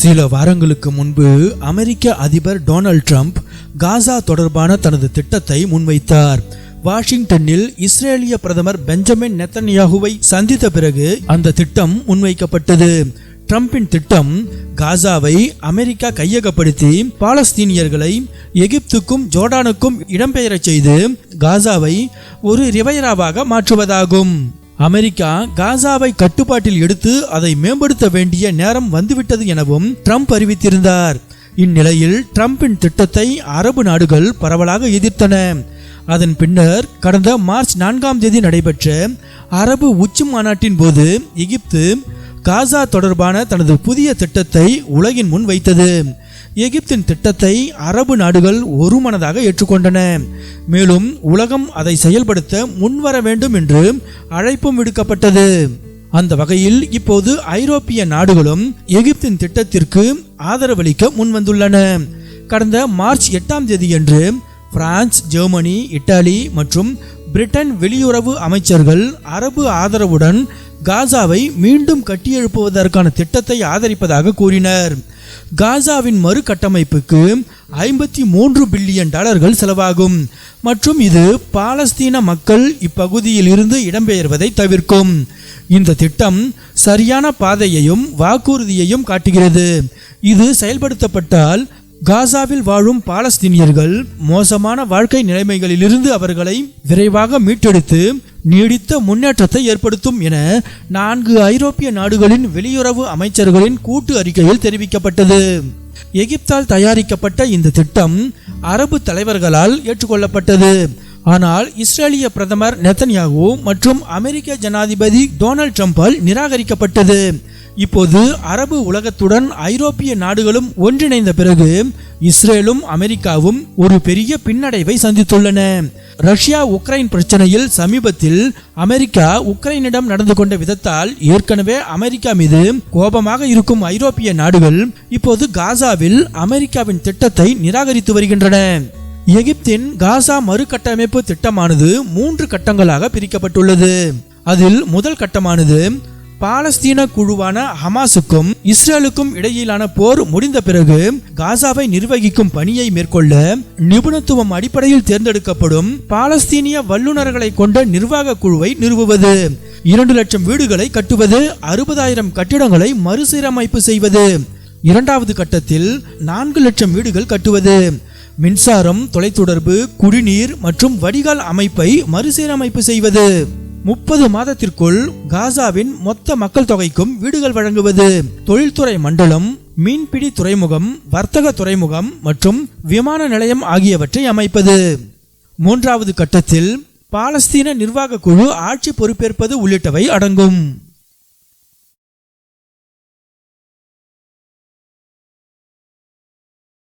சில வாரங்களுக்கு முன்பு அமெரிக்க அதிபர் டொனால்ட் ட்ரம்ப் காசா தொடர்பான தனது திட்டத்தை முன்வைத்தார். வாஷிங்டனில் இஸ்ரேலிய பிரதமர் பெஞ்சமின் நெத்தன்யாகுவை சந்தித்த பிறகு அந்த திட்டம் முன்வைக்கப்பட்டது. ட்ரம்பின் திட்டம் காசாவை அமெரிக்கா கையகப்படுத்தி பாலஸ்தீனியர்களை எகிப்துக்கும் ஜோர்டானுக்கும் இடம்பெயரச் செய்து காசாவை ஒரு ரிவைராவாக மாற்றுவதாகும். அமெரிக்கா காசாவை கட்டுப்பாட்டில் எடுத்து அதை மேம்படுத்த வேண்டிய நேரம் வந்துவிட்டது எனவும் ட்ரம்ப் அறிவித்திருந்தார். இந்நிலையில் ட்ரம்பின் திட்டத்தை அரபு நாடுகள் பரவலாக எதிர்த்தன. அதன் பின்னர் கடந்த மார்ச் நான்காம் தேதி நடைபெற்ற அரபு உச்சி மாநாட்டின் போது எகிப்து காசா தொடர்பான தனது புதிய திட்டத்தை உலகின் முன் வைத்தது. எகிப்தின் திட்டத்தை அரபு நாடுகள் ஒருமனதாக ஏற்றுக்கொண்டன. மேலும் உலகம் அதை செயல்படுத்த முன்வர வேண்டும் என்று அழைப்பும் விடுக்கப்பட்டது. அந்த வகையில் இப்போது ஐரோப்பிய நாடுகளும் எகிப்தின் திட்டத்திற்கு ஆதரவளிக்க முன்வந்துள்ளன. கடந்த மார்ச் எட்டாம் தேதியன்று பிரான்ஸ் ஜெர்மனி இத்தாலி மற்றும் பிரிட்டன் வெளியுறவு அமைச்சர்கள் அரபு ஆதரவுடன் காசாவை மீண்டும் கட்டியெழுப்புவதற்கான திட்டத்தை ஆதரிப்பதாக கூறினர். காசாவின் மறுகட்டமைப்புக்கு ஐம்பத்தி மூன்று பில்லியன் டாலர்கள் செலவாகும். மற்றும் இது பாலஸ்தீன மக்கள் இப்பகுதியில் இருந்து இடம்பெயர்வதை தவிர்க்கும். இந்த திட்டம் சரியான பாதையையும் வாக்குறுதியையும் காட்டுகிறது. இது செயல்படுத்தப்பட்டால் காசாவில் வாழும் பாலஸ்தீனியர்கள் மோசமான வாழ்க்கை நிலைமைகளிலிருந்து அவர்களை விரைவாக மீட்டெடுத்து நீடித்த முன்னேற்றத்தை ஏற்படுத்தும் என நான்கு ஐரோப்பிய நாடுகளின் வெளியுறவு அமைச்சர்களின் கூட்டு அறிக்கையில் தெரிவிக்கப்பட்டது. எகிப்தால் தயாரிக்கப்பட்ட இந்த திட்டம் அரபு தலைவர்களால் ஏற்றுக்கொள்ளப்பட்டது. ஆனால் இஸ்ரேலிய பிரதமர் நெத்தன்யாகு மற்றும் அமெரிக்க ஜனாதிபதி டொனால்ட் ட்ரம்பால் நிராகரிக்கப்பட்டது. இப்போது அரபு உலகத்துடன் ஐரோப்பிய நாடுகளும் ஒன்றிணைந்த பிறகு இஸ்ரேலும் அமெரிக்காவும் ஒரு பெரிய பின்னடைவை சந்தித்துள்ளன. ரஷ்யா உக்ரைன் பிரச்சனையில் சமீபத்தில் அமெரிக்கா உக்ரைனிடம் நடந்து கொண்ட விதத்தால் ஏற்கனவே அமெரிக்கா மீது கோபமாக இருக்கும் ஐரோப்பிய நாடுகள் இப்போது காசாவில் அமெரிக்காவின் திட்டத்தை நிராகரித்து வருகின்றன. எகிப்தின் காசா மறுகட்டமைப்பு திட்டமானது மூன்று கட்டங்களாக பிரிக்கப்பட்டுள்ளது. அதில் முதல் கட்டமானது பாலஸ்தீன குழுவான ஹமாஸுக்கும் இஸ்ரேலுக்கும் இடையிலான போர் முடிந்த பிறகு காசாவை நிர்வகிக்கும் பணியை மேற்கொள்ள நிபுணத்துவம் அடிப்படையில் தேர்ந்தெடுக்கப்படும் பாலஸ்தீனிய வல்லுநர்களை கொண்ட நிர்வாக குழுவை நிறுவுவது இரண்டு லட்சம் வீடுகளை கட்டுவது அறுபதாயிரம் கட்டிடங்களை மறுசீரமைப்பு செய்வது இரண்டாவது கட்டத்தில் நான்கு லட்சம் வீடுகள் கட்டுவது மின்சாரம் தொலைத்தொடர்பு குடிநீர் மற்றும் வடிகால் அமைப்பை மறுசீரமைப்பு செய்வது. முப்பது மாதத்திற்குள் காசாவின் மொத்த மக்கள் தொகைக்கும் வீடுகள் வழங்குவது. தொழில்துறை மண்டலம் மீன்பிடி துறைமுகம் வர்த்தக துறைமுகம் மற்றும் விமான நிலையம் ஆகியவற்றை அமைப்பது. மூன்றாவது கட்டத்தில் பாலஸ்தீன நிர்வாக குழு ஆட்சி பொறுப்பேற்பது உள்ளிட்டவை அடங்கும்.